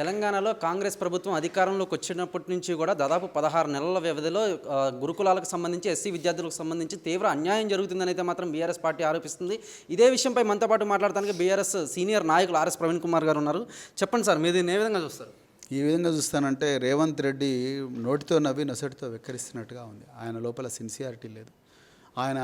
తెలంగాణలో కాంగ్రెస్ ప్రభుత్వం అధికారంలోకి వచ్చినప్పటి నుంచి కూడా దాదాపు పదహారు నెలల వ్యవధిలో గురుకులాలకు సంబంధించి ఎస్సీ విద్యార్థులకు సంబంధించి తీవ్ర అన్యాయం జరుగుతుందని అయితే మాత్రం బీఆర్ఎస్ పార్టీ ఆరోపిస్తుంది. ఇదే విషయంపై మనతో పాటు మాట్లాడడానికి బీఆర్ఎస్ సీనియర్ నాయకులు ఆర్ఎస్ ప్రవీణ్ కుమార్ గారు ఉన్నారు. చెప్పండి సార్ మీరు దీన్ని ఏ విధంగా చూస్తారు? ఈ విధంగా చూస్తానంటే రేవంత్ రెడ్డి నోటితో నవ్వి నొసటితో వెక్కరిస్తున్నట్టుగా ఉంది. ఆయన లోపల సిన్సియారిటీ లేదు. ఆయన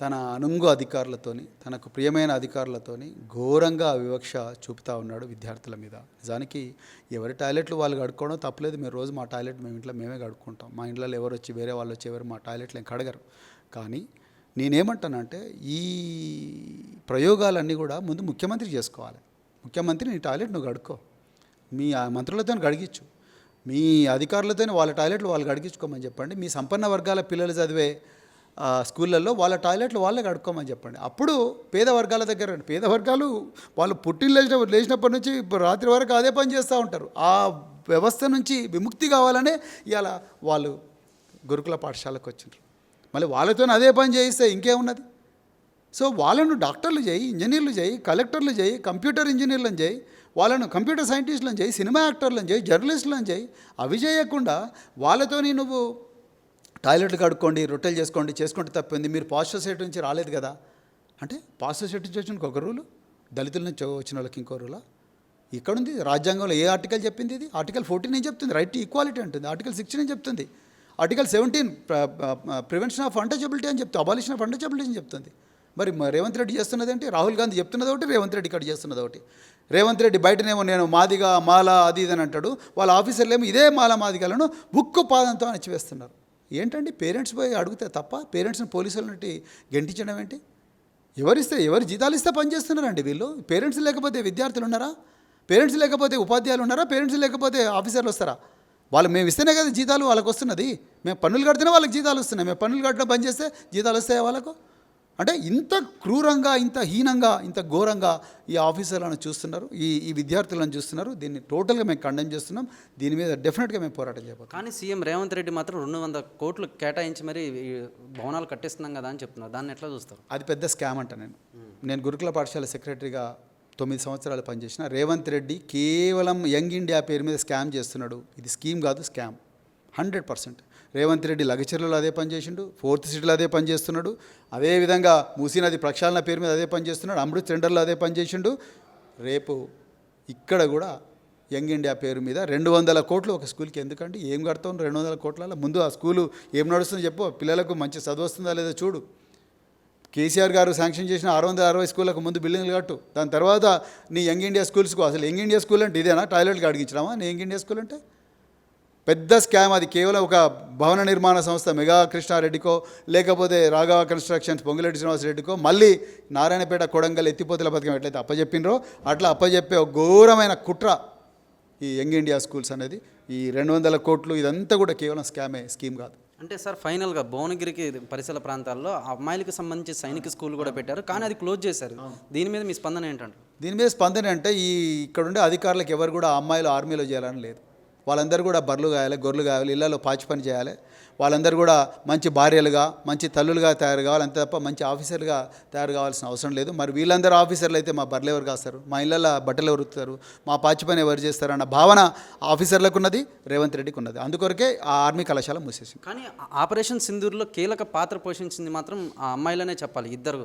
తన అనుంగు అధికారులతోని తనకు ప్రియమైన అధికారులతోని ఘోరంగా వివక్ష చూపుతా ఉన్నాడు విద్యార్థుల మీద. నిజానికి ఎవరి టాయిలెట్లు వాళ్ళు కడుక్కోవడం తప్పలేదు. మేము రోజు మా టాయిలెట్ మేము ఇంట్లో మేమే కడుక్కుంటాం. మా ఇంట్లో ఎవరు వచ్చి వేరే వాళ్ళు వచ్చి ఎవరు మా టాయిలెట్లు ఏం కడగరు. కానీ నేనేమంటానంటే ఈ ప్రయోగాలన్నీ కూడా ముందు ముఖ్యమంత్రి చేసుకోవాలి. ముఖ్యమంత్రి నీ టాయిలెట్ నువ్వు కడుక్కో. మీ ఆ మంత్రులతో గడిగించు మీ అధికారులతో వాళ్ళ టాయిలెట్లు వాళ్ళు కడిగించుకోమని చెప్పండి. మీ సంపన్న వర్గాల పిల్లలు చదివే స్కూళ్ళల్లో వాళ్ళ టాయిలెట్లు వాళ్ళే కడుక్కోమని చెప్పండి. అప్పుడు పేద వర్గాల దగ్గర పేద వర్గాలు వాళ్ళు పుట్టిల్లు లేచిన లేచినప్పటి నుంచి ఇప్పుడు రాత్రి వరకు అదే పని చేస్తూ ఉంటారు. ఆ వ్యవస్థ నుంచి విముక్తి కావాలనే ఇవాళ వాళ్ళు గురుకుల పాఠశాలకు వచ్చిండ్రు. మళ్ళీ వాళ్ళతో అదే పని చేయిస్తే ఇంకేమున్నది? సో వాళ్ళను డాక్టర్లు చేయి ఇంజనీర్లు చేయి కలెక్టర్లు చేయి కంప్యూటర్ ఇంజనీర్లను చేయి వాళ్ళను కంప్యూటర్ సైంటిస్టులను చేయి సినిమా యాక్టర్లను చేయి జర్నలిస్టులను చేయి. అవి చేయకుండా వాళ్ళతోని నువ్వు టాయిలెట్లు కడుక్కోండి రొట్టెలు చేసుకోండి చేసుకుంటే తప్పింది. మీరు పాస్టర్ సైట్ నుంచి రాలేదు కదా? అంటే పాస్టర్ సైట్ నుంచి వచ్చిన ఒక రూలు దళితుల నుంచి వచ్చిన వాళ్ళకి ఇంకో రూలా? ఇక్కడుంది రాజ్యాంగంలో ఏ ఆర్టికల్ చెప్పింది ఇది? ఆర్టికల్ ఫోర్టీన్ ఏం చెప్తుంది? రైట్ టు ఈక్వాలిటీ అంటుంది. ఆర్టికల్ సిక్స్టీన్ ఏం చెప్తుంది? Article seventeen prevention of untouchability అని చెప్తుంది. అబాలిషన్ ఆఫ్ అంటచబిలిటీ అని చెప్తుంది. మరి రేవంత్ రెడ్డి చేస్తున్నది ఏంటి? రాహుల్ గాంధీ చెప్తున్నది ఒకటి రేవంత్ రెడ్డి ఇక్కడ చేస్తున్నది ఒకటి. రేవంత్ రెడ్డి బయటనేమో నేను మాదిగా మాల అది ఇది అని అంటాడు. వాళ్ళ ఆఫీసర్లు ఏమో ఇదే మాల మాదిగలను బుక్కు పాదంతో అణచివేస్తున్నారు. ఏంటండి పేరెంట్స్ పోయి అడిగితే తప్ప పేరెంట్స్ని పోలీసుల నుండి గెంటించడం ఏంటి? ఎవరిస్తే ఎవరు జీతాలు ఇస్తే పనిచేస్తున్నారండి వీళ్ళు? పేరెంట్స్ లేకపోతే విద్యార్థులు ఉన్నారా? పేరెంట్స్ లేకపోతే ఉపాధ్యాయులు ఉన్నారా? పేరెంట్స్ లేకపోతే ఆఫీసర్లు వస్తారా? వాళ్ళు మేము ఇస్తేనే కదా జీతాలు వాళ్ళకి వస్తున్నది మేము పన్నులు కడితేనే వాళ్ళకి జీతాలు వస్తున్నాయి. మేము పన్నులు కట్టడం పనిచేస్తే చేస్తే జీతాలు వస్తాయా వాళ్ళకు? అంటే ఇంత క్రూరంగా ఇంత హీనంగా ఇంత ఘోరంగా ఈ ఆఫీసర్లను చూస్తున్నారు ఈ ఈ విద్యార్థులను చూస్తున్నారు. దీన్ని టోటల్గా మేము కండెమ్ చేస్తున్నాం. దీని మీద డెఫినెట్గా మేము పోరాటం చేయబోతున్నాం. కానీ సీఎం రేవంత్ రెడ్డి మాత్రం రెండు వందల కోట్లు కేటాయించి మరి ఈ భవనాలు కట్టిస్తున్నాం కదా అని చెప్తున్నారు. దాన్ని ఎట్లా చూస్తారు? అది పెద్ద స్కామ్ అంట నేను. నేను గురుకుల పాఠశాల సెక్రటరీగా తొమ్మిది సంవత్సరాలు పనిచేసిన రేవంత్ రెడ్డి కేవలం యంగ్ ఇండియా పేరు మీద స్కామ్ చేస్తున్నాడు. ఇది స్కీమ్ కాదు scam. Hundred percent. Revanth Reddy లగచర్లలో అదే పని చేసిండు ఫోర్త్ సిటీలో అదే పని చేస్తున్నాడు అదేవిధంగా మూసీనది ప్రక్షాళన పేరు మీద అదే పని చేస్తున్నాడు అమృత్ టెండర్లో అదే పని చేసిండు. రేపు ఇక్కడ కూడా యంగ్ ఇండియా పేరు మీద రెండు వందల కోట్లు ఒక స్కూల్కి ఎందుకండి? ఏం కడతాం రెండు వందల కోట్ల ముందు ఆ స్కూలు ఏం నడుస్తుందో చెప్పు. పిల్లలకు మంచి చదువు వస్తుందా లేదో చూడు. కేసీఆర్ గారు శాంక్షన్ చేసిన ఆరు వందల అరవై స్కూళ్ళకు ముందు బిల్డింగ్లు కట్టు. దాని తర్వాత నీ యంగ్ ఇండియా స్కూల్స్కు అసలు యంగ్ ఇండియా స్కూల్ అంటే ఇదేనా? టాయిలెట్కి అడిగించడమా నీ యంగ్ ఇండియా స్కూల్ అంటే? పెద్ద స్కామ్ అది. కేవలం ఒక భవన నిర్మాణ సంస్థ మెగా కృష్ణారెడ్డికో లేకపోతే రాఘవ కన్స్ట్రక్షన్స్ పొంగులేటి శ్రీనివాసరెడ్డికో మళ్ళీ నారాయణపేట కొడంగల్ ఎత్తిపోతల పథకం ఎట్లయితే అప్పచెప్పినరో అట్లా అప్పచెప్పే ఒక ఘోరమైన కుట్ర ఈ యంగ్ ఇండియా స్కూల్స్ అనేది. ఈ రెండు వందల కోట్లు ఇదంతా కూడా కేవలం స్కామే స్కీమ్ కాదు. అంటే సార్ ఫైనల్గా భువనగిరికి పరిసర ప్రాంతాల్లో అమ్మాయిలకు సంబంధించి సైనిక స్కూల్ కూడా పెట్టారు. కానీ అది క్లోజ్ చేశారు. దీని మీద మీ స్పందన ఏంటంటే దీని మీద స్పందన అంటే ఈ ఇక్కడ ఉండే అధికారులకు ఎవరు కూడా ఆ అమ్మాయిలు ఆర్మీలో చేయాలని లేదు. వాళ్ళందరూ కూడా బర్రెలు కాయాలి గొర్రెలు కాయాలి ఇళ్ళలో పాచి పని చేయాలి. వాళ్ళందరూ కూడా మంచి భార్యలుగా మంచి తల్లులుగా తయారు కావాలి. అంతే తప్ప మంచి ఆఫీసర్లుగా తయారు కావాల్సిన అవసరం లేదు. మరి వీళ్ళందరూ ఆఫీసర్లు అయితే మా బర్రెలు ఎవరు కాస్తారు? మా ఇళ్ళల్లో బట్టలు ఎవరు ఉతుకుతారు? మా పాచి పని ఎవరు చేస్తారు? అన్న భావన ఆఫీసర్లకు ఉన్నది రేవంత్ రెడ్డికి ఉన్నది. అందుకొరకే ఆ ఆర్మీ కళాశాల మూసేసింది. కానీ ఆపరేషన్ సింధూర్లో కీలక పాత్ర పోషించింది మాత్రం ఆ అమ్మాయిలనే చెప్పాలి ఇద్దరు.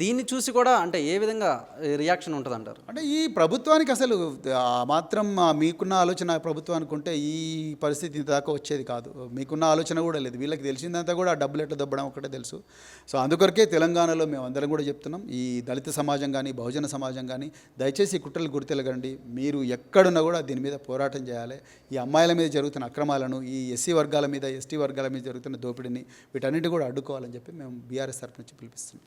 దీన్ని చూసి కూడా అంటే ఏ విధంగా రియాక్షన్ ఉంటుంది అంటారు అంటే ఈ ప్రభుత్వానికి అసలు మాత్రం మీకున్న ఆలోచన ప్రభుత్వానికి ఉంటే ఈ పరిస్థితి దాకా వచ్చేది కాదు. మీకున్న ఆలోచన కూడా లేదు. వీళ్ళకి తెలిసిందంతా కూడా ఆ డబ్బులు ఎట్లా దబ్బడం ఒకటే తెలుసు. సో అందుకొరకే తెలంగాణలో మేము అందరం కూడా చెప్తున్నాం. ఈ దళిత సమాజం కానీ బహుజన సమాజం కానీ దయచేసి కుట్రలు గుర్తెలగండి. మీరు ఎక్కడున్నా కూడా దీని మీద పోరాటం చేయాలి. ఈ అమ్మాయిల మీద జరుగుతున్న అక్రమాలను ఈ ఎస్సీ వర్గాల మీద ఎస్టీ వర్గాల మీద జరుగుతున్న దోపిడీని వీటన్నిటి కూడా అడ్డుకోవాలని చెప్పి మేము బీఆర్ఎస్ తరఫు నుంచి పిలిపిస్తున్నాం.